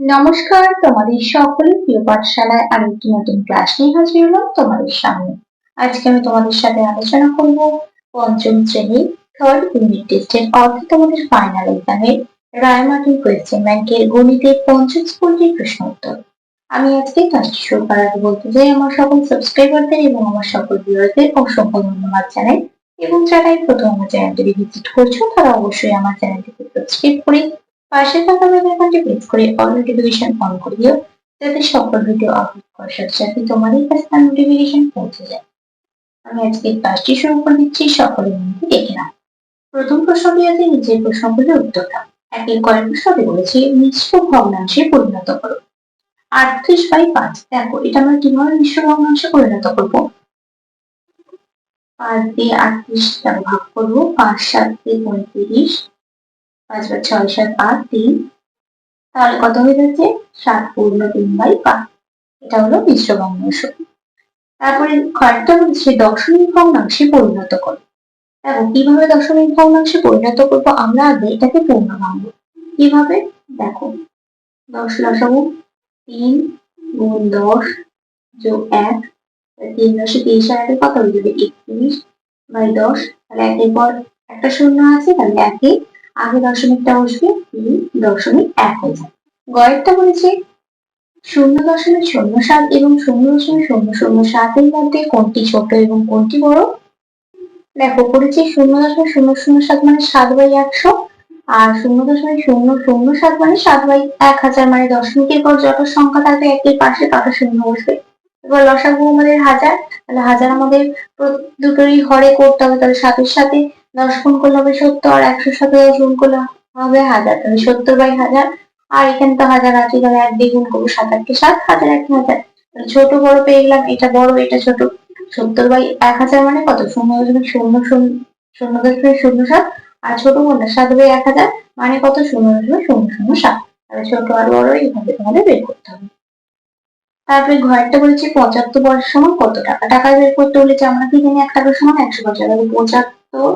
নমস্কার, তোমাদের সকলের প্রিয় পাঠশালায় আর একটি নতুন ক্লাস নিয়ে হাজির হলাম তোমাদের সামনে। আজকে আমি তোমাদের সাথে আলোচনা করব পঞ্চম শ্রেণির থার্ড ইউনিট টেস্টের অর্থাৎ তোমাদের ফাইনাল এক্সামের রায়মার্টিন কোয়েশ্চেন ব্যাংকের গণিতের পঞ্চম স্কুলটির প্রশ্ন উত্তর। আমি আজকে ক্লাসটি শুরু করার আগে বলতে চাই, আমার সকল সাবস্ক্রাইবারদের এবং আমার সকল ভিউয়ারদের অসংখ্য ধন্যবাদ জানাই। এবং যারা এই প্রথম আমার চ্যানেলটি ভিজিট করছ, তারা অবশ্যই আমার চ্যানেলটিকে সাবস্ক্রাইব করে পাশে থাকা বেল আইকনটি করে অল নোটিফিকেশন অন করে দিও যাতে সকল ভিডিও আপলোড করার সাথে সাথে তোমাদের কাছে তার নোটিফিকেশন পৌঁছে যায়। আমি আজকে ক্লাসটি শুরু করে দিচ্ছি সকলের মধ্যে দেখে নাও। প্রথম প্রশ্নটি আছে, নিচের প্রশ্নগুলির উত্তর দাও একের কয়েক প্রশ্নটি বলেছে, মিশ্র ভগ্নাংশে পরিণত করো। আটত্রিশ বাই পাঁচ, দেখো, এটা আমরা কীভাবে মিশ্র ভগ্নাংশে পরিণত করব? পাঁচ দিয়ে আটত্রিশ ভাগ করব, পাঁচ সাত দিয়ে পঁয়ত্রিশ। পাঁচ বার ছয়, সাত, আট, তিন। তাহলে কত হয়ে যাচ্ছে? সাত পূর্ণ তিন বাই পাঁচ। এটা হলো মিশ্র ভগ্নাংশ তারপরে কয়েকটা হচ্ছে দশমিক ভগ্নাংশে পরিণত করো দেখো, কীভাবে দশমিক ভগ্নাংশে পরিণত করব? আমরা আগে এটাকে পূর্ণ ভাঙবো কীভাবে? দেখো, দশ লসাগু তিন গুণ দশ যোগ এক। তিন দশে তিরিশ আর একে কত হয়ে যাবে একত্রিশ বাই দশ, তাহলে একের পর একটা শূন্য আছে, তাহলে একে আগে দশমিকটা বসবে তিন দশমিক এক হয়ে যাবে। গয়েরটা বলেছে শূন্য দশমিক শূন্য সাত এবং শূন্য দশমিক শূন্য শূন্য সাতের মধ্যে কোনটি ছোট এবং কোনটি বড়? দেখো, করেছি শূন্য দশমিক শূন্য শূন্য সাত মানে সাত বাই একশো, আর শূন্য দশমিক শূন্য শূন্য সাত মানে সাত বাই এক হাজার মানে দশমিকের পর যত সংখ্যা থাকবে একের পাশে তত শূন্য বসবে। এবার লসাগু আমাদের হাজার, তাহলে হাজার আমাদের দুটোরই হরে করতে হবে, তাহলে সাতের সাথে দশ গুণ করলে হবে সত্তর আর একশোর সাথে দশ গুণ করলে হবে হাজার। তাহলে সত্তর বাই হাজার, আর এখানে তো হাজার আছে, তাহলে এক দিয়ে গুণ করব সাত আটকে সাত, হাজার এক হাজার। ছোট বড় পেয়ে গেলাম, এটা বড়, এটা ছোট। সত্তর বাই এক হাজার মানে কত? শূন্য দশমিক শূন্য শূন্য শূন্য দশমিক শূন্য সাত। আর ছোট কোনটা সাত বাই এক হাজার মানে কত? শূন্য দশমিক শূন্য শূন্য সাত। তাহলে ছোট আর বড় এইভাবে তোমাদের বের করতে হবে। তারপরে ঘরটা বলেছে পঁচাত্তর বয়স সমান কত টাকা? টাকা বের করতে বলেছে, আমরা কি জানি? এক টাকার সমান একশো বছর পঁচাত্তর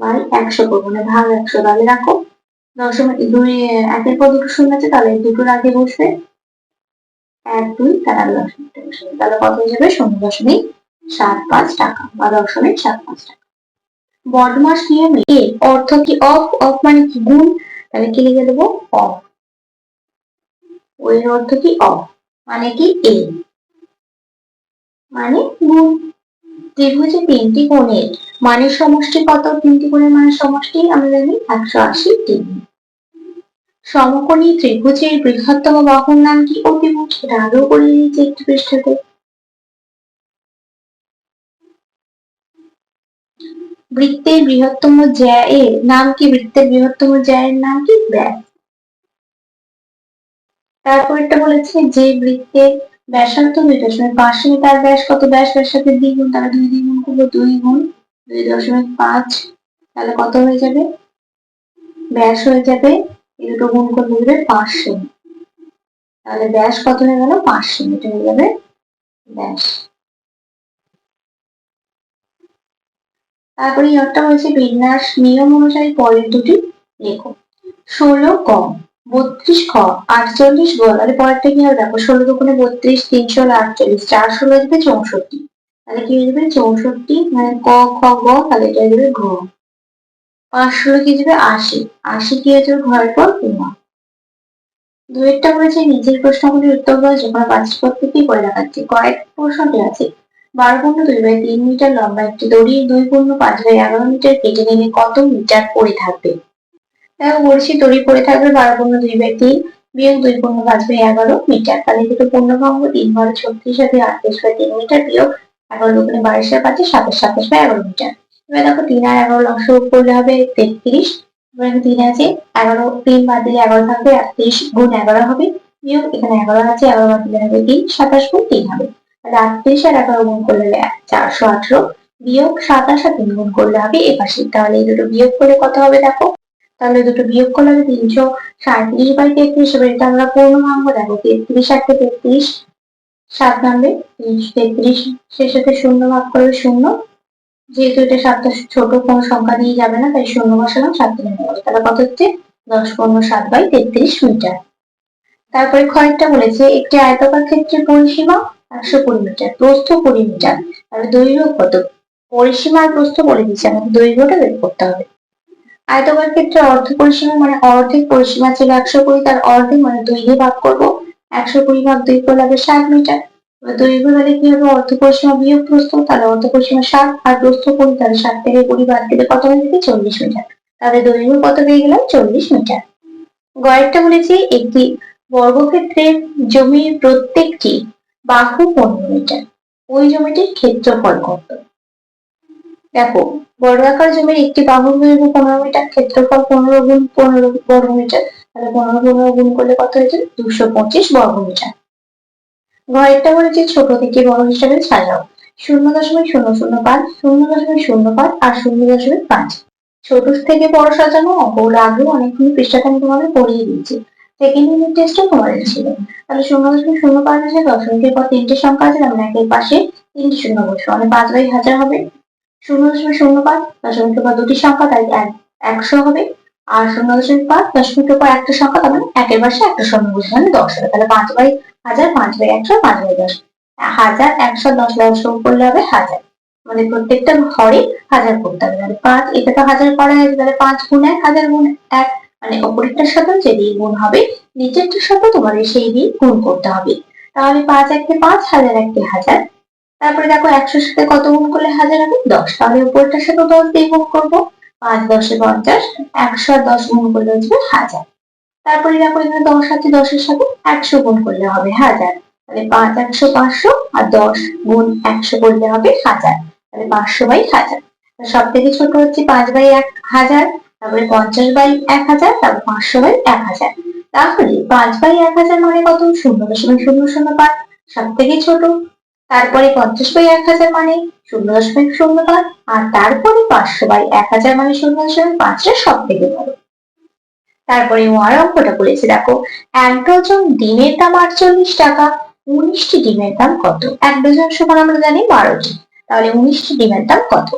বাই একশো করব মানে ভাগ একশো তাহলে রাখো। দশমিক দুই, একের পর দুটো শূন্য আছে, তাহলে দুটোর আগে বসবে এক, দুই তার আগে তাহলে কত যাবে? শূন্য দশমিক সাত পাঁচ টাকা বা দশমিক সাত পাঁচ টাকা। বদমাস নিয়মে এ অর্থ কি অফ? অফ মানে কি? গুণ? তাহলে কি লিখে দেবো? অফ। ওই অর্থ কি? অফ। মানে কি? এ। মানে গুণ। ত্রিভুজে তিনটি কোণের মানের সমষ্টি কত? তিনটি কোণের মানের সমষ্টি আমরা জানি একশো আশি ডিগ্রি। সমকোণী ত্রিভুজের বৃহত্তম বাহুর নাম কি? অতিভুজ এটা আগেও করে নিয়েছি একটি পৃষ্ঠাতে। বৃত্তের বৃহত্তম জ্যা এর নাম কি? বৃত্তের বৃহত্তম জ্যা এর নাম কি? ব্যাস। তারপরটা বলেছে যে বৃত্তের ব্যাসার্ধ দুই দশমিক পাঁচ মিটার ব্যাস কত? ব্যাস ব্যাস সাথে দ্বিগুণ, তাহলে দুই দ্বিগুণ করব দুই গুণ, দুই দশমিক পাঁচ, তাহলে কত হয়ে যাবে? ব্যাস হয়ে যাবে এই দুটো গুণ করলে দেবে পাঁচশো। তাহলে ব্যাস কত হয়ে গেল? পাঁচশো মিটার হয়ে যাবে ব্যাস। তারপরে একটা বলছে বিন্যাস নিয়ম অনুযায়ী পরের দুটি লেখো। ষোলো কম বত্রিশ খ, আটচল্লিশ গ তাহলে পরেরটা কি হবে? দেখো, ষোলো দুগুণে বত্রিশ, তিনশো আটচল্লিশ, চার ষোলো দেবে চৌষট্টি। তাহলে কি হয়ে যাবে? চৌষট্টি মানে ক, খ, গ, তাহলে এটা হয়ে যাবে ঘ। পাঁচ ষোলো কি যাবে? আশি। আশি কি হয়ে যাবে? ঘরের পর পূর্ণা। দুয়েরটা বলেছে, নিজের প্রশ্নগুলির উত্তর দেওয়া যে কোনো পাঁচটি প্রত্যেকেই করে দেখাচ্ছে। কয়েক প্রশ্নটি আছে, বারো পূর্ণ দুই বাই তিন মিটার লম্বা, একটি দড়ি দুই পূর্ণ পাঁচ বাই এগারো মিটার কেটে নিলে কত মিটার পড়ে থাকবে? বলছি দড়ি পড়ে থাকবে বারো পূর্ণ দুই বাই তিন, বিয়োগ দুই পূর্ণ পাঁচ বাই এগারো মিটার। তাহলে দুটো পূর্ণভঙ্গ তিন বারো ছত্রিশ সাথে আটত্রিশ বাই তিন মিটার বিয়োগ এগারো দুগুণে বাইশের পাঁচে সাতাশ সাতাশ বাই এগারো মিটার। এবার দেখো তিন আর এগারো লক্ষ করলে হবে তেত্রিশ। তিন আছে এগারো, তিন বাদ দিলে এগারো থাকবে আটত্রিশ গুণ এগারো হবে, বিয়োগ এখানে এগারো আছে, এগারো বাদ দিলে হবে তিন, সাতাশ গুণ তিন হবে। তাহলে আটত্রিশ আর এগারো গুণ করলে চারশো আঠারো, বিয়োগ সাতাশ আর তিন গুণ করলে হবে এপাশে তাহলে এই দুটো বিয়োগ করলে কত হবে দেখো? তাহলে দুটো বিয়োগ করলে হবে তিনশো সাঁত্রিশ বাই তেত্রিশ, এবার এটা আমরা পূর্ণভঙ্গ দেখো, তেত্রিশ আটকে তেত্রিশ, সাত নামবে তেত্রিশ সে সাথে শূন্য ভাগ করবে শূন্য, যেহেতু এটা সাতটা ছোট, কোনো সংখ্যা দিয়ে যাবে না, তাই শূন্য বসালাম, সাত নেমে গেল তাহলে কত হচ্ছে? দশ পনেরো সাত বাই তেত্রিশ মিটার। তারপরে খয়েরটা বলেছে, একটি আয়তাকার ক্ষেত্রের পরিসীমা একশো কুড়ি মিটার, প্রস্থ কুড়ি মিটার, তাহলে দৈর্ঘ্য কত? পরিসীমা আর প্রস্থ বলে দিচ্ছে আমাদের দৈর্ঘ্যটা বের করতে হবে। আয়তকার ক্ষেত্রে অর্ধ পরিসীমা মানে অর্ধেক পরিসীমা ছিল একশো কুড়ি, তার অর্ধেক মানে দুই দিয়ে ভাগ করব। একশো কুড়ি ভাগ দুই করলে হবে ষাট মিটার। দৈর্ঘ্য তাহলে কি হবে? অর্ধ পরিসীমা বিয়োগ প্রস্থ তাহলে অর্ধ পরিসীমা ষাট আর প্রস্থ কুড়ি, তাহলে ষাট থেকে কুড়ি বাদ দিলে কত হয়ে যাবে? চল্লিশ মিটার। তাহলে দৈর্ঘ্য কত পেয়ে গেলাম? চল্লিশ মিটার। গয়েরটা বলেছি, একটি বর্গক্ষেত্রের জমির প্রত্যেকটি বাহু পনেরো মিটার। ওই জমিটির ক্ষেত্রফল কত? দেখো বর্গাকার জমির একটি বাহুর দৈর্ঘ্য পনেরো মিটার, ক্ষেত্রফল পনেরো গুণ পনেরো বর্গ মিটার। তাহলে পনেরো পনেরো গুণ করলে কত হয়েছে? দুশো পঁচিশ বর্গ মিটার। ঘরেরটা বলেছে ছোট থেকে বড় হিসাবে সাজাও। শূন্য দশমিক শূন্য শূন্য পাঁচ, শূন্য দশমিক শূন্য পাঁচ আর শূন্য দশমিক পাঁচ। ছোট থেকে বড় সাজানো অঙ্কগুলো আগেও অনেকগুলো পৃষ্ঠাটা আমি তোমাদের পড়িয়ে দিয়েছি। সেকেন্ড ইউনিট টেস্টও তোমাদের ছিল। তাহলে শূন্য দশমিক শূন্য পাঁচ আছে দশমিকের পর তিনটে সংখ্যা আছে আমরা একের পাশে তিনটে শূন্য বসবো মানে পাঁচ বাই হাজার হবে। শূন্য দশমিক শূন্য পাঁচ দশমিকের পর দুটি সংখ্যা তাই এক, একশো হবে। আর শূন্য দশমিক পাঁচ দশমিকের পর একটা সংখ্যা, তার মানে একের পাশে একটা শূন্য বসবে মানে দশ হবে। তাহলে পাঁচ বাই হাজার, পাঁচ বাই একশো, পাঁচ বাই দশ। হাজার একশো দশ দশ করলে হবে হাজার। মানে প্রত্যেকটা ঘরে হাজার করতে হবে। তাহলে পাঁচ, এটা তো হাজার করা হয়েছে, তাহলে পাঁচ গুণ এক, হাজার গুণ এক। মানে ওপরেরটার সাথে যে দিয়ে গুণ হবে, নিচেরটার সাথে তোমাদের সেই দিয়ে গুণ করতে হবে। তাহলে পাঁচ একটি পাঁচ, হাজার একটি হাজার। তারপরে দেখো একশোর সাথে কত গুণ করলে হাজার হবে? দশ। তাহলে উপরটার সাথে দশ দিয়ে গুণ করব। পাঁচ, দশে পঞ্চাশ, একশো আর দশ গুণ করলে হচ্ছে হাজার। তারপরে দেখো এখানে দশ আছে দশের সাথে একশো গুণ করলে হবে হাজার। তাহলে পাঁচ একশো পাঁচশো আর দশ গুণ একশো করলে হবে হাজার। তাহলে পাঁচশো বাই হাজার। সব থেকে ছোট হচ্ছে পাঁচ বাই এক হাজার, তারপরে পঞ্চাশ বাই এক হাজার, তারপর পাঁচশো বাই এক হাজার। তাহলে পাঁচ বাই এক হাজার মানে কত? শূন্য দশমিক শূন্য শূন্য পাঁচ। সব থেকে ছোট তারপরে পঞ্চাশ বাই এক হাজার মানে শূন্য দশমিক শূন্য পাঁচ, আর তারপরে পাঁচশো বাই এক হাজার মানে শূন্য দশমিক পাঁচটা সব থেকে বড়। তারপরে ওয়ার অঙ্কটা বলেছে দেখো, এক ডজন ডিমের দাম আটচল্লিশ টাকা, উনিশটি ডিমের দাম কত? এক ডজন সমান আমরা জানি বারোটি, তাহলে উনিশটি ডিমের দাম কত?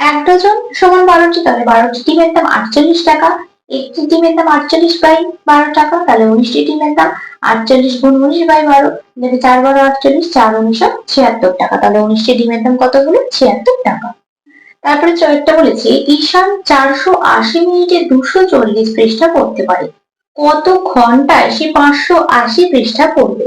এক ডজন সমান বারোটি, তাহলে বারোটি ডিমের দাম আটচল্লিশ টাকা একটি ডিমের দাম আটচল্লিশ বাই বারো টাকা, তাহলে উনিশটি ডিমের দাম আটচল্লিশ গুণ উনিশ বাই বারো দেখে চার বারো আটচল্লিশ, চার উনিশশো ছিয়াত্তর টাকা, তাহলে উনিশটি ডিমের দাম কত হলো? ছিয়াত্তর টাকা। তারপরে চয়েরটা বলেছে, ঈশান চারশো আশি মিনিটে দুশো চল্লিশ পৃষ্ঠা পড়তে পারে। কত ঘন্টায় সে পাঁচশো আশি পৃষ্ঠা পড়বে?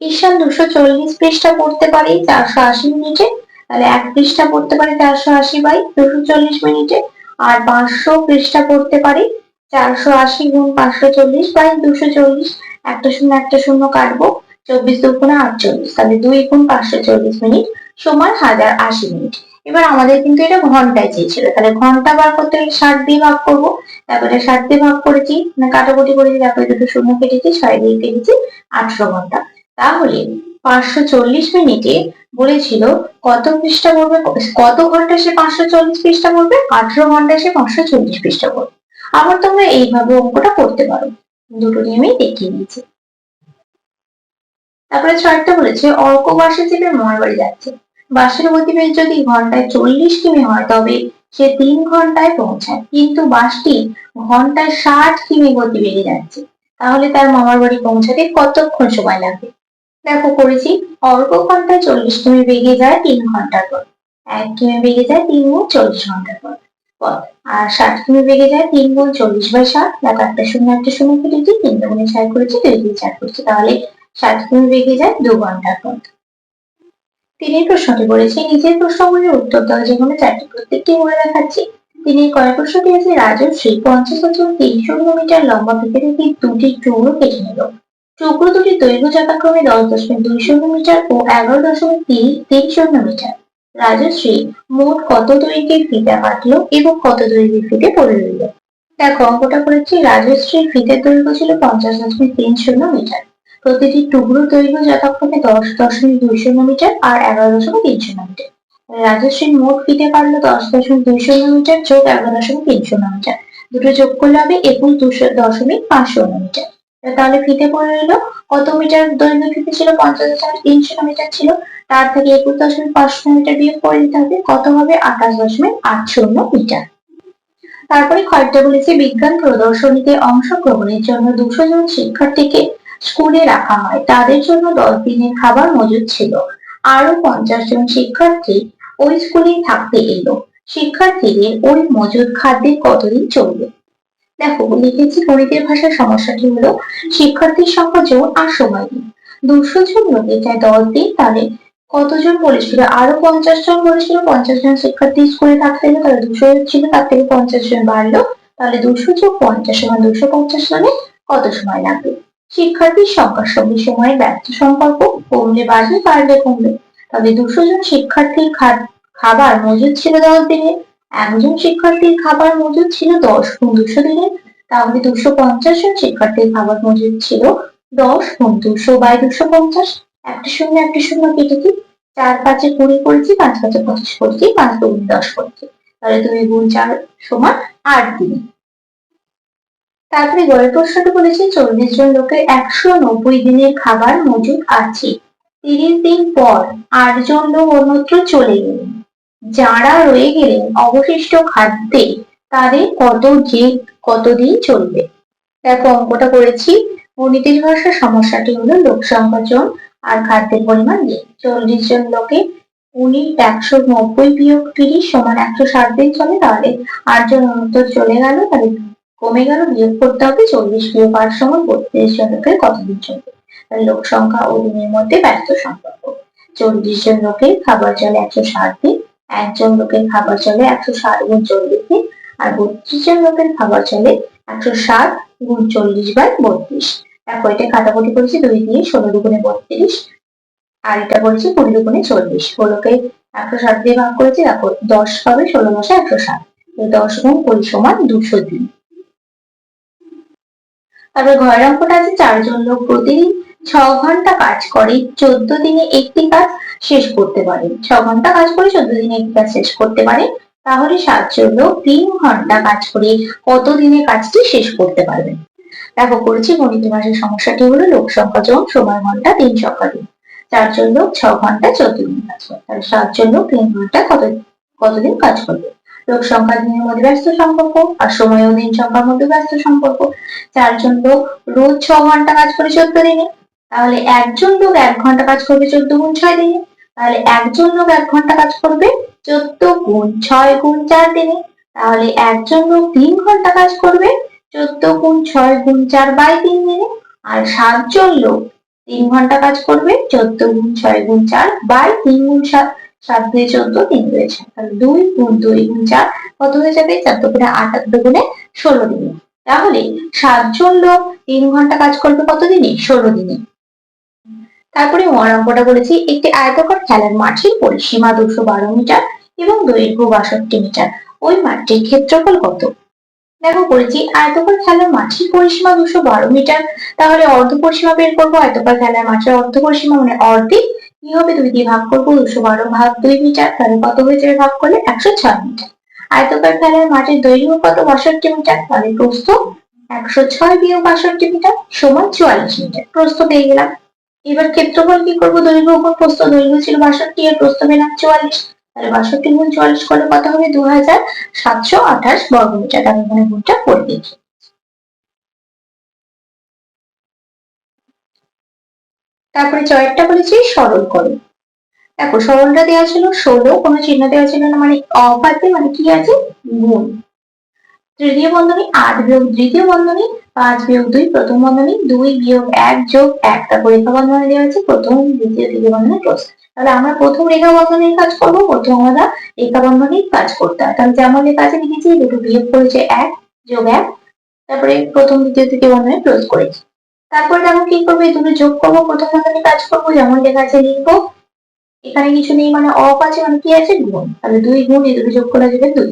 ঈশান দুশো চল্লিশ পৃষ্ঠা পড়তে পারে চারশো আশি মিনিটে, তাহলে এক পৃষ্ঠা পড়তে পারে চারশো আশি বাই দুশো চল্লিশ মিনিটে আর পাঁচশো পৃষ্ঠা পড়তে পারি। চারশো আশি গুণ পাঁচশো চল্লিশ বাই দুশো চল্লিশ, একটা শূন্য একটা শূন্য কাটবো। চব্বিশ দুগুণে আটচল্লিশ, তাহলে দুই গুণ পাঁচশো চল্লিশ মিনিট সমান হাজার আশি মিনিট। এবার আমাদের কিন্তু এটা ঘন্টায় চেয়েছিল, তাহলে ঘণ্টা বার করতে গেলে ষাট দিয়ে ভাগ করব। তারপরে ষাট দিয়ে ভাগ করেছি মানে কাটাকুটি করেছি, তারপরে দুটো শূন্য কেটেছি, ছয় দিয়ে কেটেছি, আটশো ঘণ্টা। তাহলে পাঁচশো চল্লিশ মিনিটে বলেছিল, কত পৃষ্ঠা পড়বে, কত ঘণ্টা সে পাঁচশো চল্লিশ পৃষ্ঠা পড়বে? আঠারো ঘণ্টা সে পাঁচশো চল্লিশ পৃষ্ঠা পড়বে। আবার তোমরা এইভাবে অঙ্কটা করতে পারো। দুটো নিয়মেই দেখিয়ে দিয়েছি। তারপরে ছয়টা বলেছে, অর্ক বাসে চেপে মামার যাচ্ছে। বাসের গতিবেগ যদি ঘন্টায় চল্লিশ কিমি হয়, তবে সে তিন ঘন্টায় পৌঁছায়। কিন্তু বাসটি ঘন্টায় ষাট কিমি গতিবেগে যাচ্ছে। তাহলে তার মামার বাড়ি পৌঁছাতে কতক্ষণ সময় লাগবে? দেখো করেছি। অল্প ঘন্টায় চল্লিশ কিমি বেগে যায় তিন ঘণ্টার পর। এক কিমি বেগে যায় তিন গুণ চল্লিশ ঘণ্টার পর। পথ আর ষাট কিমি বেগে যায় তিন গুণ চল্লিশ বাই ষাট। দেখো, একটা শূন্য একটা শূন্য কেটেছি তিন গুণে ছয় করেছি, দুই দিয়ে চার করেছি। তাহলে ষাট কিমি বেগে যায় দু ঘণ্টার পর। তিনি প্রশ্নটি করেছি নিজের প্রশ্নগুলির উত্তর দেওয়া যেগুলো চারটি প্রত্যেকটি বলে দেখাচ্ছি। তিনি কয় প্রশ্নটি আছে রাজশ্রী পঞ্চাশ বছর তিন শূন্য মিটার লম্বা থেকে দুটি টুকরো কেটে নিল। টুকরো দুটি দৈর্ঘ্য যথাক্রমে দশ দশমিক দুই শূন্য মিটার ও এগারো দশমিক তিন তিন শূন্য মিটার। রাজশ্রী মোট কত দৈর্ঘ্যের ফিতে কাটলো এবং কত দৈর্ঘ্যের ফিতে পড়ে রইল? দেখো, অঙ্কটা করেছি। রাজশ্রীর ফিতের দৈর্ঘ্য ছিল পঞ্চাশ দশমিক তিন শূন্য মিটার। প্রতিটি টুকরো দৈর্ঘ্য যথাক্রমে দশ দশমিক দুই শূন্য মিটার আর এগারো দশমিক তিন শূন্য মিটার। রাজশ্রীর মোট ফিতে কাটলো দশ দশমিক দুই শূন্য মিটার যোগ এগারো দশমিক তিন শূন্য মিটার। দুটো যোগ করলে হবে একুশ দুশো দশমিক পাঁচ শূন্য মিটার। তাহলে ফিতে পড়ে রইল। কত মিটার দৈর্ঘ্য ফিতে ছিল? পঞ্চাশ দশমিক তিন শূন্য মিটার ছিল। তার থেকে একুশ দশমিক পাঁচ শূন্য মিটার বিয়োগ করে দিতে হবে। কত হবে? আঠাশ দশমিক আট শূন্য মিটার। তারপরে খয়টা বলেছে বিজ্ঞান প্রদর্শনীতে অংশগ্রহণের জন্য দুশো জন শিক্ষার্থীকে স্কুলে রাখা হয়। তাদের জন্য দশ দিনের খাবার মজুদ ছিল। আরও পঞ্চাশ জন শিক্ষার্থী ওই স্কুলেই থাকতে এলো। শিক্ষার্থীদের ওই মজুদ খাদ্যে কতদিন চলবে? দেখো, লিখেছি গণিতের ভাষার সমস্যাটি হলো, শিক্ষার্থীর সংখ্যা জোর আর সময় দিন দুশো জন লোকে চাই দশ দিন তাহলে কতজন বলেছিল? আরও পঞ্চাশ জন বলেছিল, পঞ্চাশ জন শিক্ষার্থী স্কুলে থাকতে তাহলে দুশো ছিল, তার থেকে পঞ্চাশ জন বাড়লো, তাহলে দুশো যোগ পঞ্চাশ সমান দুশো পঞ্চাশ জনে কত সময় লাগবে? শিক্ষার্থীর সংখ্যার সঙ্গে সময়ের ব্যস্ত সম্পর্ক, কমলে বাড়বে বাড়লে কমবে। তবে দুশো জন শিক্ষার্থীর খাবার মজুদ ছিল দশ দিনে। একজন শিক্ষার্থীর খাবার মজুদ ছিল দশ গুণ দুশো দিনে তাহলে দুশো পঞ্চাশ জন শিক্ষার্থীর খাবার মজুদ ছিল দশ গুণ দুশো বাই দুশো পঞ্চাশ। একটা শূন্য একটা শূন্য কেটে দিই। চার পাঁচে কুড়ি করেছি, পাঁচ পাঁচে পঁচিশ করেছি, পাঁচ দুগুণ দশ করেছি। তাহলে দুই গুণ চার সমান আট দিন। তারপরে গড়ের প্রশ্নটা বলেছে, চল্লিশ জন লোকের একশো নব্বই দিনের খাবার মজুদ আছে। তিরিশ দিন পর আটজন লোক অন্যত্র চলে গেলেন। যারা রয়ে গেলেন অবশিষ্ট খাদ্যে তাদের কত যে কতদিন চলবে। দেখো, অঙ্কটা করেছি। গণিতের ভাষার সমস্যাটি হলো লোক জন আর খাদ্যের পরিমাণ দিন চল্লিশ জন লোকে উনিশ একশো নব্বই বিয়োগ তিরিশ সমান একশো ষাট দিন চলে তাহলে আট জন অন্তর চলে গেল, তাহলে কমে গেল, বিয়োগ করতে হবে চল্লিশ বিয়োগ আট সমান বত্রিশ জন লোকের কতদিন চলবে? লোক সংখ্যা ও দিনের মধ্যে ব্যস্ত সম্পর্ক। চল্লিশ জন লোকের খাবার চলে একশো ষাট দিন একজন লোকের খাবার চলে একশো ষাট গুণ চল্লিশ দিন আর বত্রিশ জন লোকের খাবার চলে একশো ষাট গুণ চল্লিশ বাই বত্রিশ। দেখো, এটা কাটাকুটি করেছি, দুই দিয়ে ষোলো দুগুণে বত্রিশ, আর এটা করেছি কুড়ি দুগুণে চল্লিশ। ষোলোকে একশো ষাট দিয়ে ভাগ করেছি, দেখো, দশ পাবে ষোলো মাসে একশো ষাট। দশ গুণ কুড়ি সমান দুশো দিন তারপর ঘরের অঙ্কটা আছে, চারজন লোক প্রতিদিন ছ ঘণ্টা কাজ করে, চোদ্দ দিনে একটি কাজ শেষ করতে পারে। ছ ঘণ্টা কাজ করে চোদ্দ দিনে একটি কাজ শেষ করতে পারে। তাহলে সাতজন লোক তিন ঘণ্টা কাজ করে কত দিনে কাজটি শেষ করতে পারবে। দেখো, করেছি গণিত মাসের সমস্যাটি হলো লোক সংখ্যা জন সময় ঘণ্টা তিন সংখ্যা দিন চারজন লোক ছ ঘণ্টা চোদ্দ দিন কাজ করে। তাহলে সাতজন লোক তিন ঘণ্টা কত কতদিন কাজ করবে। লোক সংখ্যা দিনের মধ্যে ব্যস্ত সম্পর্ক আর সময় ও দিন সংখ্যার মধ্যে ব্যস্ত সম্পর্ক। চারজন লোক রোজ ছ ঘণ্টা কাজ করে চোদ্দ দিনে। তাহলে একজন লোক এক ঘণ্টা কাজ করবে চোদ্দ গুণ ছয় দিনে। তাহলে একজন লোক এক ঘণ্টা কাজ করবে চোদ্দ গুণ ছয় গুণ চার দিনে। তাহলে একজন লোক তিন ঘণ্টা কাজ করবে চোদ্দ গুণ ছয় গুণ চার বাই তিন দিনে। আর সাতজন লোক তিন ঘণ্টা কাজ করবে চোদ্দ গুণ ছয় গুণ চার বাই তিন গুণ সাত। সাত দুই চোদ্দ তিন রয়েছে। তাহলে দুই গুণ দুই গুণ চার কত হয়ে যাবে? চার দুগুণে আট আট দুগুণে ষোলো দিনে। তাহলে সাতজন লোক তিন ঘণ্টা কাজ করবে কত দিনে? ষোলো দিনে। তারপরে মর অঙ্কটা বলেছি একটি আয়তকার খেলার মাঠের পরিসীমা দুশো বারো মিটার এবং দৈর্ঘ্য বাষট্টি মিটার। ওই মাঠটির ক্ষেত্রফল কত? দেখো করেছি আয়তকার খেলার মাঠের পরিসীমা দুশো বারো মিটার। তাহলে অর্ধ পরিসীমা বের করব, আয়তকার খেলার মাঠের অর্ধ পরিসীমা মানে অর্ধেক। কি হবে? দুই দিয়ে ভাগ করব, দুশো বারো ভাগ দুই মিটার। তাহলে কত হয়ে যাবে? ভাগ করলে একশো ছয় মিটার। আয়তকার খেলার মাঠের দৈর্ঘ্য কত? বাষট্টি মিটার। তাহলে প্রস্থ একশো ছয় বিয়োগ বাষট্টি মিটার সমান চুয়াল্লিশ মিটার। প্রস্থ পেয়ে গেলাম। এবার ক্ষেত্রফল কি করব? দৈর্ঘ্য গুণ প্রস্থ। দৈর্ঘ্য ছিল বাষট্টি, আর প্রস্থ পেলাম চুয়াল্লিশ। তাহলে বাষট্টি গুণ চুয়াল্লিশ করলে কত হবে? দু হাজার সাতশো আঠাশ বর্গ মিটার আমি এখানে গুণটা করে দিয়েছি তারপরে চয়েরটা বলেছি, সরল করো। দেখো, সরলটা দেওয়া ছিল ষোলো, কোনো চিহ্ন দেওয়া ছিল না মানে আছে মানে কি আছে? গুণ। তৃতীয় বন্ধনী আট বিয়োগ দ্বিতীয় বন্ধনী পাঁচ বিয়োগ দুই, প্রথম বন্ধনী, দুই বিয়োগ এক যোগ এক। তারপর রেখা বন্ধনী দেওয়া আছে প্রথম, দ্বিতীয়, তৃতীয় বন্ধনী ক্লোজ তাহলে আমরা প্রথম রেখা বন্ধনীর কাজ করব, প্রথম আমরা রেখা বন্ধনীর কাজ করতে হয় তাহলে যেমন লেখা আছে লিখেছি, দুটো বিয়োগ করেছে এক যোগ এক। তারপরে প্রথম, দ্বিতীয়, তৃতীয় বন্ধনী ক্লোজ করেছি। তারপর দেখো কি করব, এই দুটো যোগ করব, প্রথম বন্ধনী কাজ করব, যেমন লেখা আছে লিখব। এখানে কিছু নেই মানে অফ আছে মানে কি আছে? গুণ। তাহলে দুই গুণ, এই দুটো যোগ করা যাবে দুই।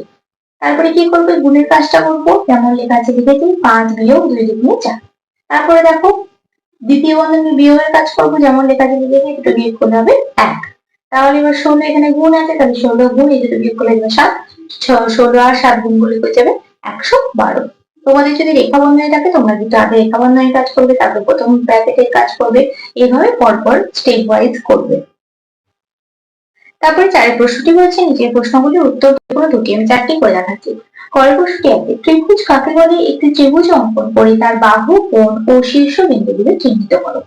তারপরে কি করব? গুণের কাজটা করব। যেমন লেখা আছে লিখেছি পাঁচ বিয়োগ দুই দুগুণে চার। তারপরে দেখো, দ্বিতীয় বন্ধনী বিয়োগের কাজ করব। যেমন লেখা আছে লিখেছি দুটো বিয়োগ করলে হবে এক। তাহলে এবার ষোলো এখানে গুণ আছে, তাহলে ষোলো গুণ এই দুটো বিয়োগ করলে যাবে সাত। ষোলো আর সাত গুণ করলে হয়ে যাবে একশো বারো। তোমাদের যদি রেখা বন্ধনী থাকে, তোমরা কিন্তু আগে রেখা বন্ধনীর কাজ করবে, তারপর প্রথম ব্র্যাকেটের কাজ করবে। এইভাবে পরপর স্টেপ ওয়াইজ করবে। তারপরে চারের প্রশ্নটি বলছে নিজের প্রশ্নগুলির উত্তর কোনো দুটি আমি চারটি করে দেখাচ্ছি। করের প্রশ্নটি আছে ত্রিভুজ কাকে বলে? একটি ত্রিভুজ অঙ্কন করে তার বাহু, কোণ ও শীর্ষ বিন্দুগুলি চিহ্নিত করো।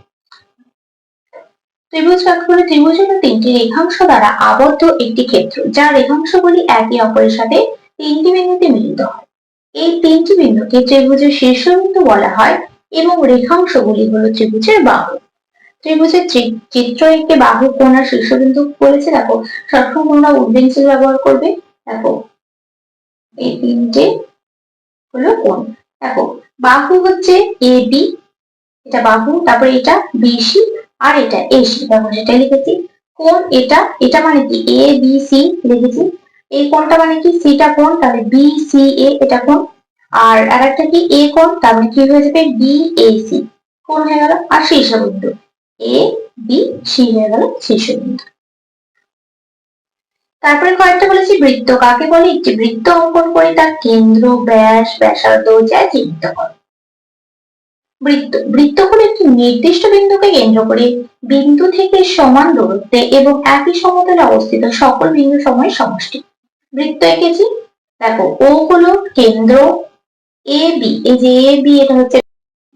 ত্রিভুজ কাকে বলে? ত্রিভুজ হলো তিনটি রেখাংশ দ্বারা আবদ্ধ একটি ক্ষেত্র, যার রেখাংশগুলি একে অপরের সাথে তিনটি বিন্দুতে মিলিত হয়। এই তিনটি বিন্দুকে ত্রিভুজের শীর্ষবিন্দু বলা হয় এবং রেখাংশগুলি হলো ত্রিভুজের বাহু। ত্রিভুজের চিত্র এঁকে বাহু কোণ শীর্ষবিন্দু বলেছে, দেখো, সবসময় তোমরা উডেন্সিল ব্যবহার করবে, দেখো, এই তিনটে হলো কোণ। দেখো, বাহু হচ্ছে এ, বি, এটা বাহু, তারপরে এটা বিসি আর এটা এসি দেখো সেটা লিখেছি। কোণ এটা এটা মানে কি? এ, বি, সি লিখেছি। এই কোণটা মানে কি? সিটা কোণ, তাহলে বি, সি, এ, এটা কোণ। আর আর একটা কি? এ তার মানে কি হয়ে যাবে? B, A, C. কোণ হয়ে গেল, আর শীর্ষবিন্দু। এ বি সি হয়ে গেল শীর্ষবিন্দু তারপরে কয়েকটা বলেছি বৃত্ত। কাকে বলে? একটি বৃত্ত অঙ্কন করে, তার কেন্দ্র, ব্যাস, ব্যাসার্ধ যা চিহ্নিত করে। বৃত্ত। বৃত্ত হলো একটি নির্দিষ্ট বিন্দুকে কেন্দ্র করে বিন্দু থেকে সমান দূরত্বে এবং একই সমতলে অবস্থিত সকল বিন্দু সময়ের সমষ্টি। বৃত্ত এঁকেছি। দেখো ও হলো কেন্দ্র এ বি এই যে এ বি এটা হচ্ছে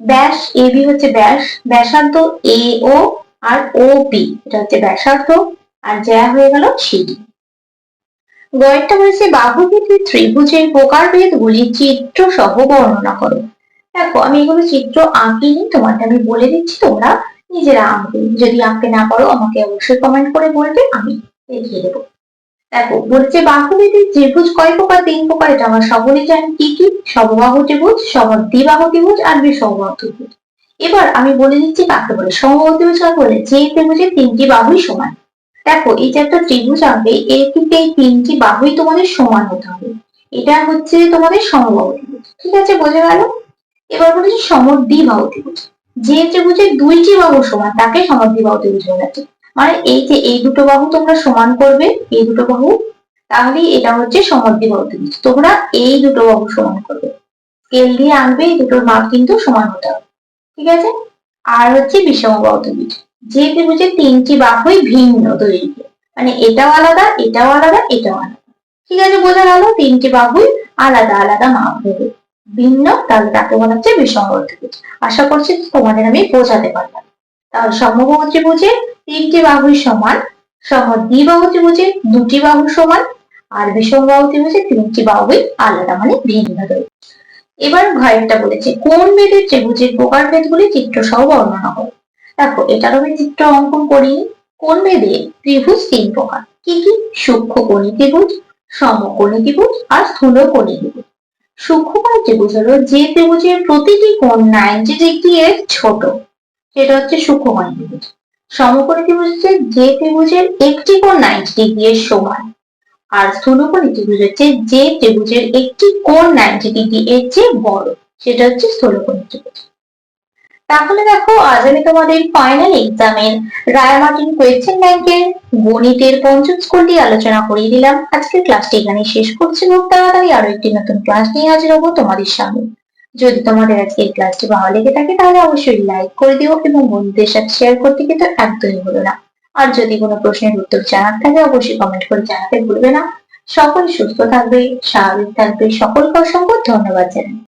ব্যাস, এ বি হচ্ছে ব্যাস, ব্যাসার্ধ এ ও আর ও বি, এটা হচ্ছে ব্যাসার্ধ, আর যা হয়ে গেল সিডি গয়েরটা বলেছে বাহুভেদী ত্রিভুজের প্রকারভেদ গুলি চিত্র সহ বর্ণনা করো। দেখো, আমি এগুলো চিত্র আঁকিনি, তোমাকে আমি বলে দিচ্ছি, তোমরা নিজেরা আঁকবে। যদি আঁকতে না পারো, আমাকে অবশ্যই কমেন্ট করে বলবে, আমি দেখিয়ে দেবো। দেখো, বলছে বাহুভেদী ত্রিভুজ কয় প্রকার? তিন প্রকার। এটা আমরা সকলেই জানি। কি কি? সমবাহু ত্রিভুজ, সমদ্বিবাহু ত্রিভুজ আর বিষমবাহু ত্রিভুজ। এবার আমি বলে দিচ্ছি কাকে বলে? সমবাহু ত্রিভুজ কাকে বলে? যে ত্রিভুজের তিনটি বাহুই সমান। দেখো, এই যে একটা ত্রিভুজ আঁকবে, এর কিন্তু এই তিনটি বাহুই তোমাদের সমান হতে হবে। এটা হচ্ছে তোমাদের সমবাহু ত্রিভুজ। ঠিক আছে, বোঝা গেল? এবার বলেছি সমদ্বিবাহু ত্রিভুজ। যে ত্রিভুজের দুইটি বাহু সমান, তাকে সমদ্বিবাহু ত্রিভুজ বলা যাচ্ছে মানে এই যে এই দুটো বাহু তোমরা সমান করবে, এই দুটো বাহু, তাহলেই এটা হচ্ছে সমদ্বিবাহু ত্রিভুজ তোমরা এই দুটো বাহু সমান করবে। স্কেল দিয়ে আনবে, এই দুটোর মাপ কিন্তু সমান হতে হবে। ঠিক আছে? আর হচ্ছে বিষমবাহু ত্রিভুজ যে ত্রিভুজের তিনটি বাহুই ভিন্ন দৈর্ঘ্যে। মানে এটাও আলাদা এটাও আলাদা এটাও আলাদা। ঠিক আছে, বোঝা গেল? তিনটি বাহুই আলাদা আলাদা মাপ দেবে। ভিন্ন, তাহলে তাকে বলা হচ্ছে বিষমবাহু ত্রিভুজ আশা করছি তোমাদের আমি বোঝাতে পারলাম। তাহলে সমবাহু ত্রিভুজের তিনটি বাহুই সমান সমদ্বিবাহু ত্রিভুজের দুটি বাহু সমান, আর বিষমবাহু ত্রিভুজের তিনটি বাহুই আলাদা মানে ভিন্ন দৈর্ঘ্য এবার ঘরেরটা বলেছে, কোন বেদের ত্রিভুজের প্রকার ভেদগুলি চিত্র সহ বর্ণনা করো? দেখো এটার আমি চিত্র অঙ্কন করি কোন বেদে ত্রিভুজ তিন প্রকার? কি কি? সূক্ষ্ম কোণী ত্রিভুজ, সমকোণী ত্রিভুজ, আর স্থূল কোণী ত্রিভুজ। সূক্ষ্ম সূক্ষ্মকোণী ত্রিভুজ হলো যে ত্রিভুজের প্রতিটি কোণ নাইনটি ডিগ্রি এর ছোট। সেটা হচ্ছে সূক্ষ্মকোণী ত্রিভুজ। সমকোণী ত্রিভুজ হচ্ছে যে ত্রিভুজের একটি কোণ নাইনটি ডিগ্রি এর সমান। আর স্থূলকোণী ত্রিভুজ হচ্ছে যে ত্রিভুজের একটি কোণ নাইনটি ডিগ্রি এর চেয়ে বড়, সেটা হচ্ছে স্থূলকোণী ত্রিভুজ। তাহলে দেখো, আজ আমি তোমাদের ফাইনাল এক্সামের রায়মার্টিন কোয়েশ্চেন ব্যাংকের গণিতের পঞ্চম স্কুলটি আলোচনা করিয়ে দিলাম। আজকের ক্লাসটি এখানে শেষ করছি। খুব তাড়াতাড়ি আরও একটি নতুন ক্লাস নিয়ে হাজির হব তোমাদের সামনে। যদি তোমাদের আজকে এই ক্লাসটি ভালো লেগে থাকে, তাহলে অবশ্যই লাইক করে দিও এবং বন্ধুদের সাথে শেয়ার করতে কিন্তু একদমই ভুলো না। আর যদি কোনো প্রশ্নের উত্তর জানার থাকে, অবশ্যই কমেন্ট করে জানাতে ভুলবে না। সকল সুস্থ থাকবে, স্বাভাবিক থাকবে। সকলকে অসংখ্য ধন্যবাদ জানাই।